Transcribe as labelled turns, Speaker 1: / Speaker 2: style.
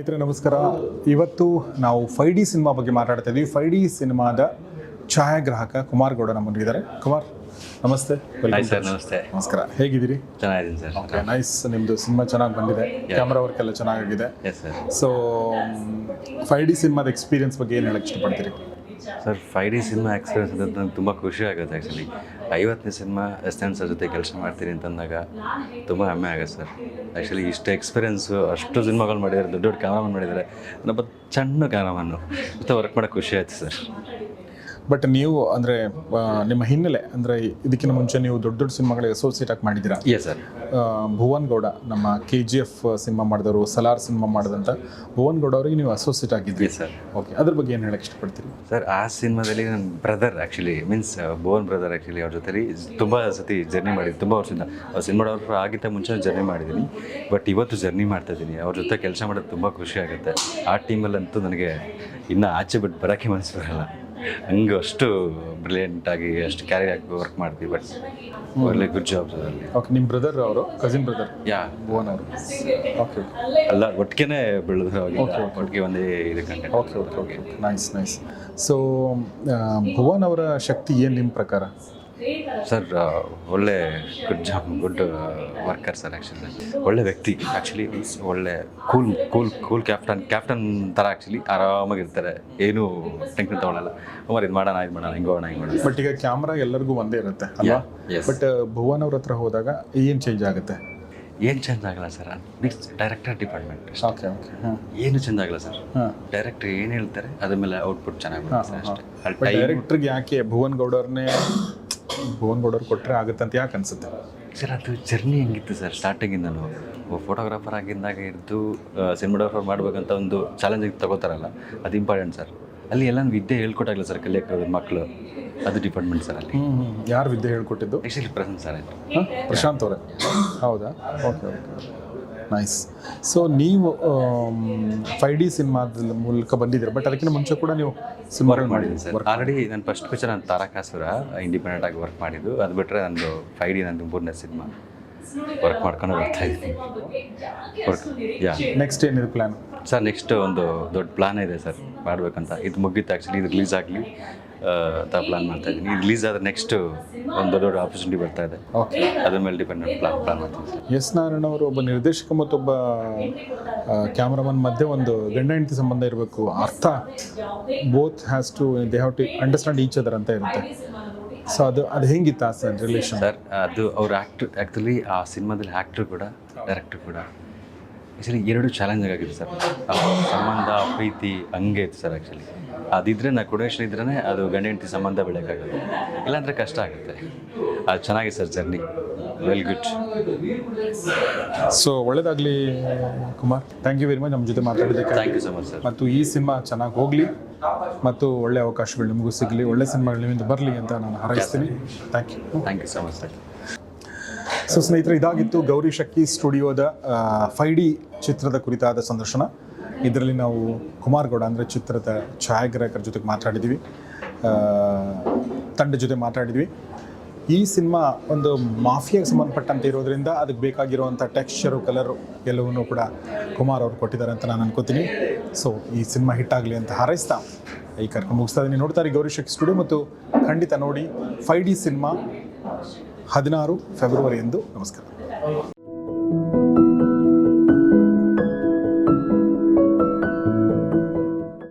Speaker 1: ಸ್ನೇಹಿತರೆ ನಮಸ್ಕಾರ. ಇವತ್ತು ನಾವು ಫೈ ಡಿ ಸಿನಿಮಾ ಬಗ್ಗೆ ಮಾತಾಡ್ತಾ ಇದ್ದೀವಿ ಫೈ ಡಿ ಸಿನಿಮಾದ ಛಾಯಾಗ್ರಾಹಕ ಕುಮಾರ್ ಗೌಡ ನಮ್ಮಲ್ಲಿದ್ದಾರೆ ಕುಮಾರ್ ನಮಸ್ತೆ.
Speaker 2: ಸರ್ ನಮಸ್ತೆ.
Speaker 1: ನಮಸ್ಕಾರ. ಹೇಗಿದ್ದೀರಿ?
Speaker 2: ಚೆನ್ನಾಗಿದ್ದೀನಿ ಸರ್
Speaker 1: ಓಕೆ ನೈಸ್ ನಿಮ್ಮದು ಸಿನಿಮಾ ಚೆನ್ನಾಗಿ ಬಂದಿದೆ. ಕ್ಯಾಮ್ರಾ ವರ್ಕ್ ಎಲ್ಲ
Speaker 2: ಸರ್
Speaker 1: ಸೊ ಫೈ ಡಿ ಸಿನಿಮಾದ ಎಕ್ಸ್ಪೀರಿಯನ್ಸ್ ಬಗ್ಗೆ ಏನು ಹೇಳಕ್ಕೆ ಇಷ್ಟಪಡ್ತೀರಿ?
Speaker 2: Sir, five D cinema experience ಅಂತ ನಂಗೆ ತುಂಬ ಖುಷಿ ಆಗುತ್ತೆ ಆ್ಯಕ್ಚುಲಿ ಐವತ್ತನೇ ಸಿನಿಮಾ ಎಸ್ಟೆನ್ ಸರ್ ಜೊತೆ ಕೆಲಸ ಮಾಡ್ತೀನಿ ಅಂತಂದಾಗ ತುಂಬ ಹೆಮ್ಮೆ ಆಗುತ್ತೆ ಸರ್. ಆ್ಯಕ್ಚುಲಿ ಇಷ್ಟು ಎಕ್ಸ್ಪೀರಿಯನ್ಸು ಅಷ್ಟು ಸಿನಿಮಾಗಳು ಮಾಡಿದ್ದಾರೆ, ದೊಡ್ಡ ದೊಡ್ಡ ಕ್ಯಾಮ್ರಾಮನ್ ಮಾಡಿದ್ದಾರೆ. ನಮ್ಮ ಸಣ್ಣ ಕ್ಯಾಮ್ರಾಮನ್ನು ಜೊತೆ ವರ್ಕ್ ಮಾಡೋಕ್ಕೆ ಖುಷಿ ಆಯ್ತು ಸರ್.
Speaker 1: ಬಟ್ ನೀವು ಅಂದರೆ ನಿಮ್ಮ ಹಿನ್ನೆಲೆ ಅಂದರೆ ಇದಕ್ಕಿಂತ ಮುಂಚೆ ನೀವು ದೊಡ್ಡ ದೊಡ್ಡ ಸಿನಿಮಾಗಳಿಗೆ ಅಸೋಸಿಯೇಟ್ ಆಗಿ ಮಾಡಿದ್ದೀರಾ?
Speaker 2: ಎಸ್ ಸರ್
Speaker 1: ಭುವನ್ ಗೌಡ ನಮ್ಮ ಕೆ ಜಿ ಎಫ್ ಸಿನಿಮಾ ಮಾಡಿದವರು ಸಲಾರ್ ಸಿನಿಮಾ ಮಾಡಿದಂಥ ಭುವನ್ ಗೌಡ ಅವರಿಗೆ ನೀವು ಅಸೋಸಿಯೇಟ್ ಆಗಿದ್ರಿ
Speaker 2: ಸರ್
Speaker 1: ಓಕೆ ಅದ್ರ ಬಗ್ಗೆ ಏನು ಹೇಳಕ್ಕೆ ಇಷ್ಟಪಡ್ತೀರಿ?
Speaker 2: ಸರ್ ಆ ಸಿನಿಮಾದಲ್ಲಿ ನನ್ನ brother actually means Bhuvan brother actually ಅವ್ರ ಜೊತೆ ತುಂಬ ಸತಿ ಜರ್ನಿ ಮಾಡಿದ್ದೀನಿ ತುಂಬ ವರ್ಷದಿಂದ. ಸಿನಿಮಾ ಮಾಡೋರು ಆಗಿದ್ದ ಮುಂಚೆ ಜರ್ನಿ ಮಾಡಿದ್ದೀನಿ. ಬಟ್ ಇವತ್ತು ಜರ್ನಿ ಮಾಡ್ತಾ ಇದ್ದೀನಿ. ಅವ್ರ ಜೊತೆ ಕೆಲಸ ಮಾಡೋದು ತುಂಬ ಖುಷಿ ಆಗುತ್ತೆ. ಆ ಟೀಮಲ್ಲಂತೂ ನನಗೆ ಇನ್ನೂ ಆಚೆ ಬಿಟ್ಟು ಬರೋಕ್ಕೆ ಮನಸ್ಸು ಬರಲ್ಲ. ಹಂಗೆ ಅಷ್ಟು ಬ್ರಿಲಿಯಂಟ್ ಆಗಿ ಅಷ್ಟು ಕ್ಯಾರಿ ಆಗಿ ವರ್ಕ್ ಮಾಡ್ತೀವಿ ಬಟ್ ಒಳ್ಳೆ ಗುಡ್ ಜಾಬ್ಸ್ ಅದರಲ್ಲಿ.
Speaker 1: ಓಕೆ ನಿಮ್ಮ ಬ್ರದರ್ ಅವರು? ಕಸಿನ್ ಬ್ರದರ್
Speaker 2: ಯಾ
Speaker 1: ಭುವನ್ ಅವರು? ಓಕೆ
Speaker 2: ಅಲ್ಲ ಒಟ್ಟಿಗೆ ಬೆಳೆದ್ರು ಓಕೆ ಒಟ್ಟಿಗೆ ಒಂದೇ ಇದು
Speaker 1: okay okay okay nice nice so Bhuvan ಅವರ ಶಕ್ತಿ ಏನು ನಿಮ್ಮ ಪ್ರಕಾರ?
Speaker 2: ಸರ್ ಒಳ್ಳೆ good job good worker sir actually ಒಳ್ಳೆ ವ್ಯಕ್ತಿ ಆ್ಯಕ್ಚುಲಿ ಒಳ್ಳೆ cool cool cool captain captain ಥರ ಆ್ಯಕ್ಚುಲಿ ಆರಾಮಾಗಿರ್ತಾರೆ ಏನೂ ಟೆನ್ಷನ್ ತೊಗೊಳಲ್ಲ. ಅಮ್ಮ ಇದು ಮಾಡೋಣ ಇದು ಮಾಡೋಣ ಹಿಂಗೆ ಹೋಗೋಣ ಹಿಂಗೆ ಮಾಡೋಣ
Speaker 1: ಬಟ್ ಈಗ ಕ್ಯಾಮ್ರಾ ಎಲ್ಲರಿಗೂ ಒಂದೇ ಇರುತ್ತೆ ಬಟ್ ಭುವನ್ ಅವ್ರ ಹತ್ರ ಹೋದಾಗ ಏನು ಚೇಂಜ್ ಆಗುತ್ತೆ?
Speaker 2: ಏನು ಚೇಂಜ್ ಆಗಲ್ಲ sir next director
Speaker 1: department okay okay
Speaker 2: ಏನು ಚೇಂಜ್ ಆಗಲ್ಲ ಸರ್. ಡೈರೆಕ್ಟರ್ ಏನು ಹೇಳ್ತಾರೆ ಅದ್ರ ಮೇಲೆ ಔಟ್ಪುಟ್ ಚೆನ್ನಾಗಿ ಬರುತ್ತೆ ಅಷ್ಟೇ.
Speaker 1: ಡೈರೆಕ್ಟ್ರಿಗೆ ಯಾಕೆ ಭುವನ್ ಗೌಡವ್ರನ್ನೇ ಭುವನ್ ಗೌಡವ್ರು ಕೊಟ್ಟರೆ ಆಗುತ್ತೆ ಅಂತ ಯಾಕೆ ಅನ್ಸುತ್ತೆ?
Speaker 2: ಸರ್ ಅದು ಜರ್ನಿ ಹೆಂಗಿತ್ತು ಸರ್ ಸ್ಟಾರ್ಟಿಂಗಿಂದನು? ಫೋಟೋಗ್ರಾಫರ್ ಆಗಿದ್ದಾಗ ಹಿಡಿದು ಸಿನಿಮಾಟೋಗ್ರಾಫರ್ ಮಾಡಬೇಕಂತ ಒಂದು ಚಾಲೆಂಜಿಗೆ ತಗೋತಾರಲ್ಲ ಅದು ಇಂಪಾರ್ಟೆಂಟ್ ಸರ್. ಅಲ್ಲಿ ಎಲ್ಲ ವಿದ್ಯೆ ಹೇಳ್ಕೊಟ್ಟಾಗಲ್ಲ ಸರ್ ಕಲಿಯೋಕೆ ಮಕ್ಕಳು ಅದು ಡಿಪಾರ್ಟ್ಮೆಂಟ್ ಸರ್ ಅಲ್ಲಿ.
Speaker 1: ಯಾರು ವಿದ್ಯೆ ಹೇಳ್ಕೊಟ್ಟಿದ್ದು?
Speaker 2: ಆ್ಯಕ್ಚುಲಿ ಪ್ರಶಾಂತ್ ಸರ್
Speaker 1: ಪ್ರಶಾಂತ್ ಅವರೇ. ಹೌದಾ? Okay okay. ನೈಸ್ ಸೊ ನೀವು ಫೈವ್ ಡಿ ಸಿನಿಮಾದ ಮೂಲಕ ಬಂದಿದ್ದೀರಿ? ಬಟ್ ಅದಕ್ಕಿಂತ ಮುಂಚೆ ಕೂಡ ನೀವು ಸಿನಿಮಾಗಳು ಮಾಡಿದ್ದೀನಿ
Speaker 2: ಸರ್. ಆಲ್ರೆಡಿ ನನ್ನ ಫಸ್ಟ್ ಪಿಕ್ಚರ್ ನಾನು ತಾರಕಾಸುರ ಇಂಡಿಪೆಂಡೆಂಟ್ ಆಗಿ ವರ್ಕ್ ಮಾಡಿದ್ದು. ಅದು ಬಿಟ್ಟರೆ ನಂದು ಫೈವ್ ಡಿ ನಂದು ಮೂರನೇ ಸಿನಿಮಾ ವರ್ಕ್ ಮಾಡ್ಕೊಂಡು ಬರ್ತಾ ಇದ್ದೀನಿ. ವರ್ಕ್ ಯಾ
Speaker 1: ನೆಕ್ಸ್ಟ್ ಏನಿದೆ ಪ್ಲ್ಯಾನ್
Speaker 2: ಸರ್ ನೆಕ್ಸ್ಟ್ ಒಂದು ದೊಡ್ಡ ಪ್ಲಾನ್ ಇದೆ ಸರ್. ಮಾಡಬೇಕಂತ. ಇದು ಮುಗೀತು ಆ್ಯಕ್ಚುಲಿ ಇದು ರಿಲೀಸ್ ಆಗಲಿ. ಅಂತ ಪ್ಲಾನ್ ಮಾಡ್ತಾ ಇದ್ದೀನಿ. ರಿಲೀಸ್ ಆದ್ರೆ ನೆಕ್ಸ್ಟ್ ಒಂದು ದೊಡ್ಡ ಆಪರ್ಚುನಿಟಿ ಬರ್ತಾ ಇದೆ. ಅದ್ರ ಮೇಲೆ ಡಿಪೆಂಡ್ ಪ್ಲಾನ್ ಪ್ಲಾನ್ ಮಾಡ್ತೀನಿ.
Speaker 1: ಎಸ್ ನಾರಾಯಣ ಅವರು ಒಬ್ಬ ನಿರ್ದೇಶಕ ಮತ್ತೊಬ್ಬ ಕ್ಯಾಮ್ರಾಮನ್ ಮಧ್ಯೆ ಒಂದು ಗಂಡ ಹೆಂಡತಿ ಸಂಬಂಧ ಇರಬೇಕು. ಅರ್ಥ. Both has to they have to understand each other ಅಂತ ಇರುತ್ತೆ. ಸೊ ಅದು ಅದು ಹೆಂಗಿತ್ತು ಆ ರಿಲೇಷನ್
Speaker 2: ಸರ್ ಅದು ಅವ್ರ ಆ್ಯಕ್ಟ್ರ್ ಆ್ಯಕ್ಚುಲಿ ಆ ಸಿನಿಮಾದಲ್ಲಿ ಆ್ಯಕ್ಟ್ರ್ ಕೂಡ ಡೈರೆಕ್ಟರ್ ಕೂಡ ಆ್ಯಕ್ಚುಲಿ ಎರಡು ಚಾಲೆಂಜ್ ಆಗಿದೆ ಸರ್. ಸಂಬಂಧ ಪ್ರೀತಿ ಹಂಗೆ ಇತ್ತು ಸರ್ ಆ್ಯಕ್ಚುಲಿ ಅದಿದ್ರೆ ನಾ ಕೊಡೇಶನ್ ಇದ್ರೇ ಅದು ಗಂಡ ಹೆಂಡತಿ ಸಂಬಂಧ ಬೆಳೆಯೋಕ್ಕಾಗುತ್ತೆ ಇಲ್ಲಾಂದರೆ ಕಷ್ಟ ಆಗುತ್ತೆ. ಅದು ಚೆನ್ನಾಗಿದೆ sir journey well good
Speaker 1: so ಒಳ್ಳೇದಾಗಲಿ Kumar. Thank you very much ನಮ್ಮ ಜೊತೆ ಮಾತಾಡೋದಕ್ಕೆ
Speaker 2: thank you so much sir
Speaker 1: ಮತ್ತು ಈ ಸಿನಿಮಾ ಚೆನ್ನಾಗಿ ಹೋಗಲಿ. ಮತ್ತು ಒಳ್ಳೆ ಅವಕಾಶಗಳು ನಿಮಗೂ ಸಿಗಲಿ. ಒಳ್ಳೆ ಸಿನಿಮಾಗಳು ನಿಮ್ಮಿಂದ ಬರಲಿ ಅಂತ ನಾನು ಹಾರೈಸ್ತೀನಿ. Thank you
Speaker 2: thank you so much sir
Speaker 1: so ಸ್ನೇಹಿತರೆ, ಇದಾಗಿತ್ತು ಗೌರಿ ಶಕ್ತಿ ಸ್ಟುಡಿಯೋದ ಫೈ ಡಿ ಚಿತ್ರದ ಕುರಿತಾದ ಸಂದರ್ಶನ. ಇದರಲ್ಲಿ ನಾವು ಕುಮಾರ್ ಗೌಡ ಅಂದರೆ ಚಿತ್ರದ ಛಾಯಾಗ್ರಾಹಕರ ಜೊತೆಗೆ ಮಾತಾಡಿದ್ವಿ. ತಂಡ ಜೊತೆ ಮಾತಾಡಿದ್ವಿ. ಈ ಸಿನಿಮಾ ಒಂದು ಮಾಫಿಯಾಗೆ ಸಂಬಂಧಪಟ್ಟಂತೆ ಇರೋದ್ರಿಂದ ಅದಕ್ಕೆ ಬೇಕಾಗಿರುವಂಥ ಟೆಕ್ಸ್ಚರು, ಕಲರು ಎಲ್ಲವನ್ನೂ ಕೂಡ ಕುಮಾರ್ ಅವರು ಕೊಟ್ಟಿದ್ದಾರೆ ಅಂತ ನಾನು ಅನ್ಕೋತೀನಿ. ಸೊ ಈ ಸಿನಿಮಾ ಹಿಟ್ ಆಗಲಿ ಅಂತ ಹಾರೈಸ್ತಾ ಈ ಕಾರ್ಯಕ್ರಮ ಮುಗಿಸ್ತಾ ಇದ್ದೀನಿ ನೋಡ್ತಾರೆ ಗೌರಿ ಶಕ್ತಿ ಸ್ಟುಡಿಯೋ ಮತ್ತು ಖಂಡಿತ ನೋಡಿ ಫೈ ಡಿ ಸಿನಿಮಾ ಹದಿನಾರು ಫೆಬ್ರವರಿ ಎಂದು ನಮಸ್ಕಾರ